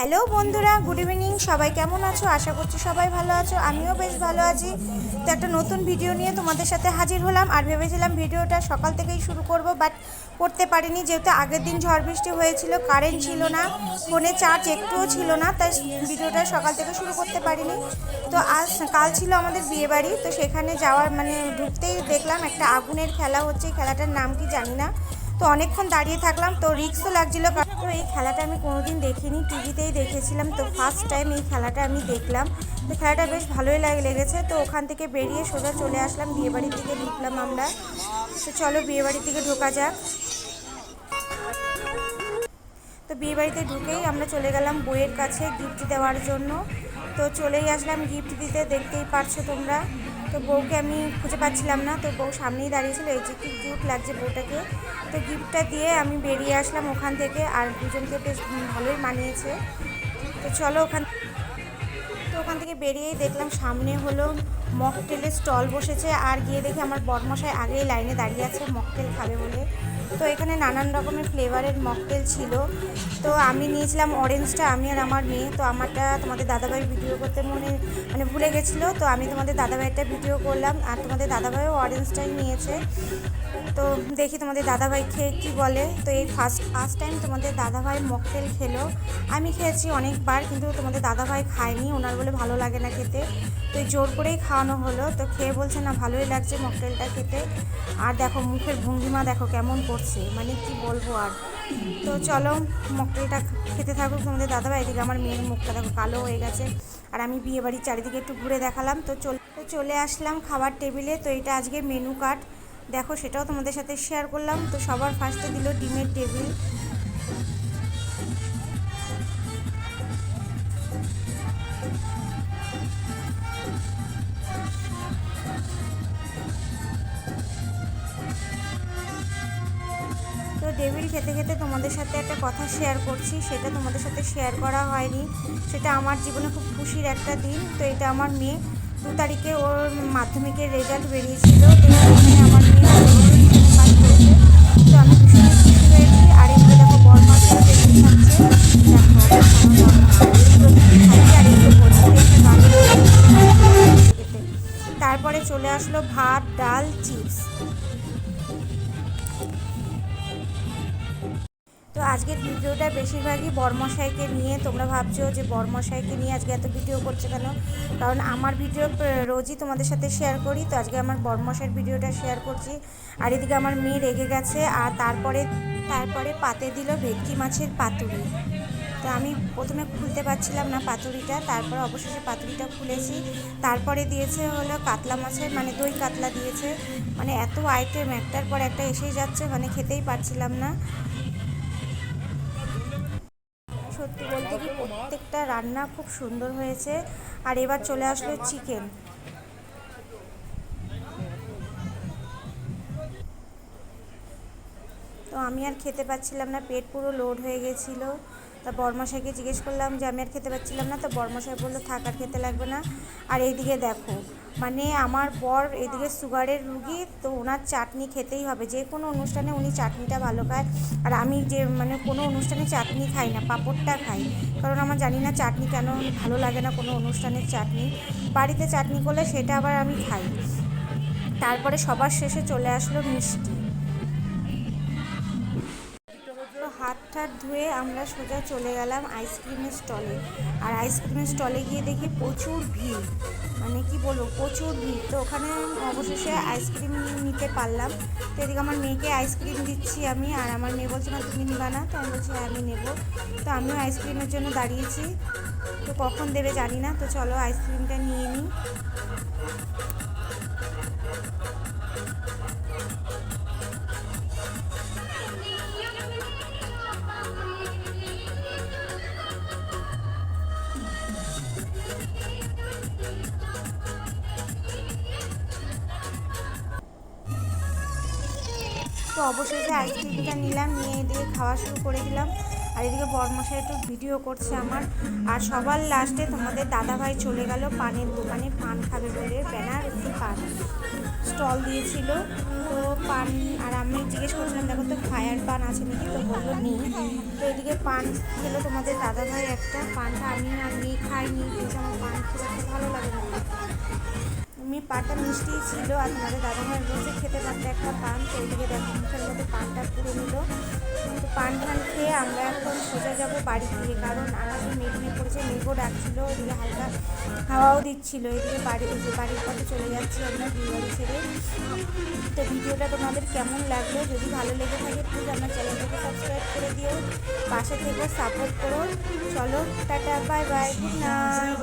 Hello বন্ধুরা, good evening. সবাই কেমন আছো? আশা করছি সবাই ভালো আছো। আমিও বেশ ভালো আছি। তো একটা নতুন ভিডিও নিয়ে তোমাদের সাথে হাজির হলাম আর ভেবেছিলাম ভিডিওটা সকাল থেকেই শুরু করব, বাট করতে পারিনি। যেহেতু আগের দিন ঝড় বৃষ্টি হয়েছিল, কারেন্ট ছিল না, ফোনে চার্জ একটুও ছিল না, তাই ভিডিওটা সকাল থেকে শুরু করতে পারিনি। তো আজ কাল ছিল আমাদের বিয়েবাড়ি, তো সেখানে যাওয়ার মানে ঢুকতেই দেখলাম একটা আগুনের খেলা হচ্ছে। খেলাটার নাম কি জানি না। তো অনেকক্ষণ দাঁড়িয়ে থাকলাম, তো রিক্সও লাগছিল তো এই খেলাটা আমি কোনোদিন দেখিনি, টিভিতেই দেখেছিলাম, তো ফার্স্ট টাইম এই খেলাটা আমি দেখলাম। তো খেলাটা বেশ ভালোই লাগে লেগেছে, তো ওখান থেকে বেরিয়ে সোজা চলে আসলাম, বিয়েবাড়ির দিকে ঢুকলাম আমরা। তো চলো বিয়েবাড়ির দিকে ঢোকা যাক। তো বিয়েবাড়িতে ঢুকেই আমরা চলে গেলাম বইয়ের কাছে গিফট দেওয়ার জন্য। তো চলেই আসলাম গিফট দিতে, দেখতেই পারছ তোমরা। তো বউকে আমি খুঁজে পাচ্ছিলাম না, তো বউ সামনেই দাঁড়িয়েছিল, এই যে কি গিফট লাগছে বউটাকে। তো গিফটটা দিয়ে আমি বেরিয়ে আসলাম ওখান থেকে, আর দুজনকে বেশ ভালোই মানিয়েছে। তো চলো ওখান তো ওখান থেকে বেরিয়েই দেখলাম সামনে হলো মকটেলের স্টল বসেছে, আর গিয়ে দেখি আমার বদমশাই আগেই লাইনে দাঁড়িয়ে আছে মকটেল খাবে বলে। তো এখানে নানান রকমের ফ্লেভারের মকটেল ছিল। তো আমি নিয়েছিলাম অরেঞ্জটা আমি আর আমার মেয়ে। তো আমারটা তোমাদের দাদাভাই ভিডিও করতে মনে মানে ভুলে গেছিল। তো আমি তোমাদের দাদাভাইটা ভিডিও করলাম। আর তোমাদের দাদাভাইও অরেঞ্জটাই নিয়েছে। তো দেখি তোমাদের দাদাভাই খেয়ে কী বলে। তো এই ফার্স্ট ফার্স্ট টাইম তোমাদের দাদাভাই মকটেল খেলো। আমি খেয়েছি অনেকবার, কিন্তু তোমাদের দাদাভাই খায়নি। ওনার বলে ভালো লাগে না খেতে। তো জোর করেই খাওয়ানো হলো। তো খেয়ে বলছে, না, ভালোই লাগছে মকটেলটা খেতে। আর দেখো, মুখের ভঙ্গিমা দেখো কেমন করছে মানে কি বলব আর? তো চলো, মকটেলটা খেতে থাকুক তোমাদের দাদাভাই, এদিকে আমার মেয়ের মুখটা দেখো কালো হয়ে গেছে। আর আমি বিয়ে বাড়ির চারিদিকে একটু ঘুরে দেখালাম। তো চলে তো চলে আসলাম খাবার টেবিলে। তো এটা আজকে মেনু কার্ড। দেখো, সেটাও তোমাদের সাথে শেয়ার করলাম। তো সবার ফার্স্টে দিল ডিমের টেবিল। টেবিল খেতে খেতে তোমাদের সাথে একটা কথা শেয়ার করছি, সেটা তোমাদের সাথে শেয়ার করা হয়নি। সেটা আমার জীবনে খুব খুশির একটা দিন। তো এটা আমার মেয়ে, দু তারিখে ওর মাধ্যমিকের রেজাল্ট বেরিয়েছিল। আমার মেয়ে তো আমি তারপরে চলে আসলো ভাত, ডাল, চিপস। তো আজকের ভিডিওটা বেশিরভাগই বর্মশাইকে নিয়ে, তোমরা ভাবছ যে বর্মশাইকে নিয়ে আজকে এত ভিডিও করছে কেন? কারণ আমার ভিডিও রোজই তোমাদের সাথে শেয়ার করি, তো আজকে আমার বর্মশাইয়ের ভিডিওটা শেয়ার করছি। আর এদিকে আমার মেয়ে রেগে গেছে, আর তারপরে তারপরে পাতে দিল ভেটকি মাছের পাতুরি। তো আমি প্রথমে খুলতে পারছিলাম না পাতুরিটা, তারপরে অবশেষে পাতুরিটা খুলেছি। তারপরে দিয়েছে হলো কাতলা মাছের মানে দই কাতলা দিয়েছে। মানে এত আইটেম একটার পর একটা এসেই যাচ্ছে মানে খেতেই পারছিলাম না। সত্যি বলতে কি প্রত্যেকটা রান্না খুব সুন্দর হয়েছে। আর এবার চলে আসলো চিকেন তো আমি আর খেতে পাচ্ছিলাম না, পেট পুরো লোড হয়ে গেছিল। তা বর্মশাইকে জিজ্ঞেস করলাম যে, আমি আর খেতে পাচ্ছিলাম না। তো বর্মশাই বলল থাকার খেতে লাগবে না। আর এইদিকে দেখো মানে আমার বর এদিকে সুগারের রুগী, তো ওনার চাটনি খেতেই হবে। যে কোনো অনুষ্ঠানে উনি চাটনিটা ভালো খায়। আর আমি যে মানে কোনো অনুষ্ঠানে চাটনি খাই না, পাঁপড়টা খাই। কারণ আমার জানি না চাটনি কেন ভালো লাগে না কোনো অনুষ্ঠানের চাটনি। বাড়িতে চাটনি করলে সেটা আবার আমি খাই। তারপরে সবার শেষে চলে আসলো মিষ্টি। ধুয়ে আমরা সোজা চলে গেলাম আইসক্রিমের স্টলে। আর আইসক্রিমের স্টলে গিয়ে দেখি প্রচুর ভিড়। মানে কি বলব, প্রচুর ভিড়। তো ওখানে অবশেষে আইসক্রিম নিতে পারলাম। তো এদিকে আমার মেয়েকে আইসক্রিম দিচ্ছি আমি, আর আমার মেয়ে বলছে, না, তুমি নিবা না। তো আমি বলছি হ্যাঁ আমি নেব। তো আমিও আইসক্রিমের জন্য দাঁড়িয়েছি। তো কখন দেবে জানি না। তো চলো আইসক্রিমটা নিয়ে নিই। তো অবশেষে আইসক্রিমটা নিলাম নিয়ে দিয়ে খাওয়া শুরু করে দিলাম। আর এদিকে বরমশাই একটু ভিডিও করছে আমার। আর সবার লাস্টে তোমাদের দাদাভাই চলে গেল পানের দোকানে, পান খাবে বলে ব্যানার, একটি পান স্টল দিয়েছিল। তো পান, আর আমি জিজ্ঞেস করছিলাম, দেখো তো ফায়ার পান আছে নাকি? তো বলল, নেই। তো এদিকে পান খেলো তোমাদের দাদাভাই একটা। পানটা আমি আর মেয়ে খাইনি আমার পান পানটা মিষ্টি ছিল আর তোমাদের দাদাভাই বলছে খেতে পারতে একটা পান, তো এদিকে দেখো মুখের মধ্যে পানটা পুড়ে নিল। তো পান টান খেয়ে আমরা এখন সোজা যাব বাড়ি থেকে কারণ আকাশে মেঘ মেঘ করেছে মেঘও ডাকছিল এদিকে হালকা হাওয়াও দিচ্ছিল। এদিকে বাড়ি বাড়ির পথে চলে যাচ্ছি আমরা বিয়ে বাড়ি ছেড়ে। তো ভিডিওটা তোমাদের কেমন লাগল? যদি ভালো লেগে থাকে প্লিজ আমার চ্যানেলটাকে সাবস্ক্রাইব করে দিও। পাশে থেকে সাপোর্ট করো। চলো, tata bye bye good night